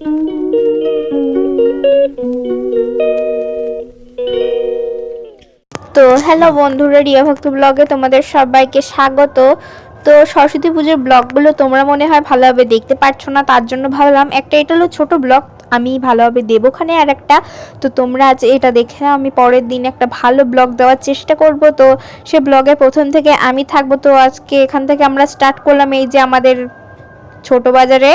তো হ্যালো বন্ধুরা রিয়া ভক্ত ব্লগে তোমাদের সবাইকে স্বাগত। তো সরস্বতী পুজোর ব্লগগুলো তোমরা মনে হয় ভালোভাবে দেখতে পাচ্ছ না, তার জন্য ভাবলাম একটা এটা হলো ছোটো ব্লগ, আমি ভালোভাবে দেবো ওখানে আর একটা। তো তোমরা আজ এটা দেখে আমি পরের দিন একটা ভালো ব্লগ দেওয়ার চেষ্টা করব। তো সে ব্লগের প্রথম থেকে আমি থাকব, তো আজকে এখান থেকে আমরা স্টার্ট করলাম এই যে আমাদের ছোট বাজারে।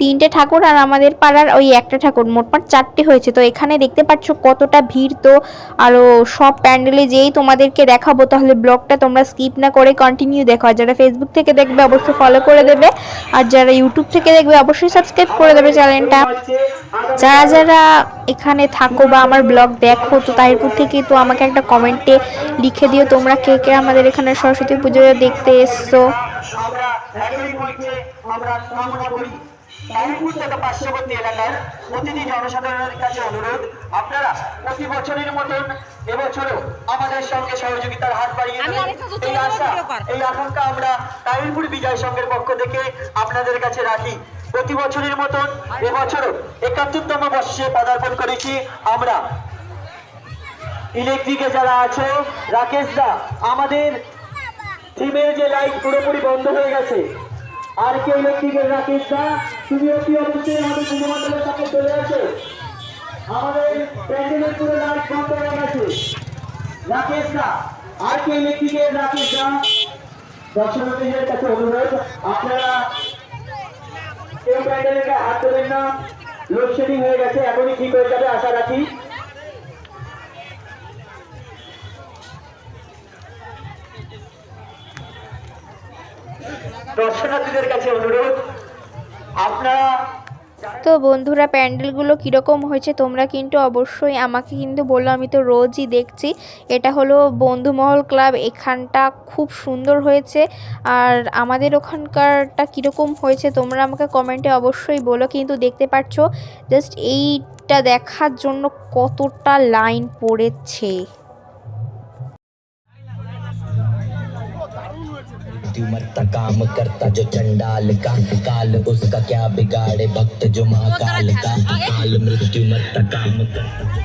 তিনটে ঠাকুর আর আমাদের পাড়ার ওই একটা ঠাকুর মোটমাট চারটে হয়েছে। তো এখানে দেখতে পাচ্ছ কতটা ভিড় তো। আরও সব প্যান্ডেলে যেই তোমাদেরকে দেখাবো, তাহলে ব্লগটা তোমরা স্কিপ না করে কন্টিনিউ দেখো। আর যারা ফেসবুক থেকে দেখবে, অবশ্যই ফলো করে দেবে। আর যারা ইউটিউব থেকে দেখবে, অবশ্যই সাবস্ক্রাইব করে দেবে চ্যানেলটা যারা যারা এখানে থাকো বা আমার ব্লগ দেখো, তো তাহিরপুর থেকে তো আমাকে একটা কমেন্টে লিখে দিও। তোমরা কে কে আমাদের এখানে সরস্বতী পুজো দেখতে এসছো? আমরা করি। থেকে পার্শ্ববর্তী এলাকার প্রতিটি জনসাধারণের কাছে অনুরোধ। আপনারা প্রতি বছরের মতন এবছরও আমাদের সঙ্গে সহযোগিতার হাত বাড়িয়ে এই আশা এই আকাঙ্ক্ষা আমরা বিজয় সংঘের পক্ষ থেকে আপনাদের কাছে রাখি। প্রতি বছরের মতন এবছরও একাত্তরতম বর্ষে পদার্পণ করেছি আমরা। ইলেকট্রিকে যারা আছে রাকেশ দা আমাদের থিমের যে লাইট পুরোপুরি বন্ধ হয়ে গেছে। আর কে ইলেকট্রিকের রাকেশ দা? তুমি অতি অবশ্যই আমাদের পুজোমণ্ডলের সাথে চলে আসো। আমাদের প্যান্ডেলের পুরো বন্ধ গেছে। রাকেশ দা, আর কে ইলেকট্রিকের রাকেশ দা? দর্শনার্থীদের কাছে অনুরোধ, আপনারা কেউ হাত না। লোডশেডিং হয়ে গেছে, এখনই ঠিক হয়ে যাবে, আশা রাখি। দর্শনার্থীদের কাছে অনুরোধ আপনারা তো বন্ধুরা, প্যান্ডেলগুলো কীরকম হয়েছে তোমরা কিন্তু অবশ্যই আমাকে কিন্তু বলল আমি তো রোজই দেখছি। এটা হলো বন্ধুমহল ক্লাব, এখানটা খুব সুন্দর হয়েছে। আর আমাদের ওখানকারটা কীরকম হয়েছে তোমরা আমাকে কমেন্টে অবশ্যই বলো, কিন্তু দেখতে পাচ্ছ জাস্ট এইটা দেখার জন্য কতটা লাইন পড়েছে। आधी उम्र तक काम करता जो चंडाल का काल उसका क्या बिगाड़े भक्त जो महाकाल का काल मृत्यु उम्र तक काम करता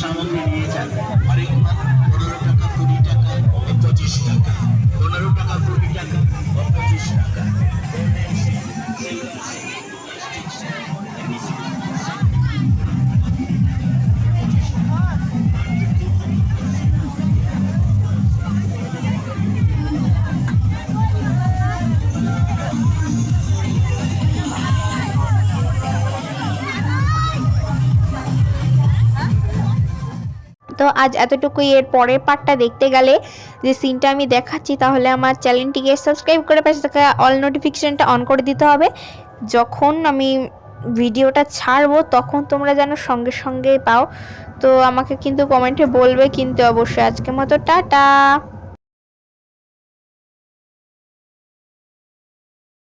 সামগ্রী নিয়ে যান হরেক আজ এতটুকুই। এর পরের পার্টটা দেখতে গেলে যে সিনটা আমি দেখাচ্ছি, তাহলে আমার চ্যানেলটিকে সাবস্ক্রাইব করে পাশে থাকা অল নোটিফিকেশানটা অন করে দিতে হবে। যখন আমি ভিডিওটা ছাড়বো, তখন তোমরা যেন সঙ্গে সঙ্গে পাও। তো আমাকে কিন্তু কমেন্টে বলবে কিন্তু অবশ্যই। আজকের মতো, টাটা!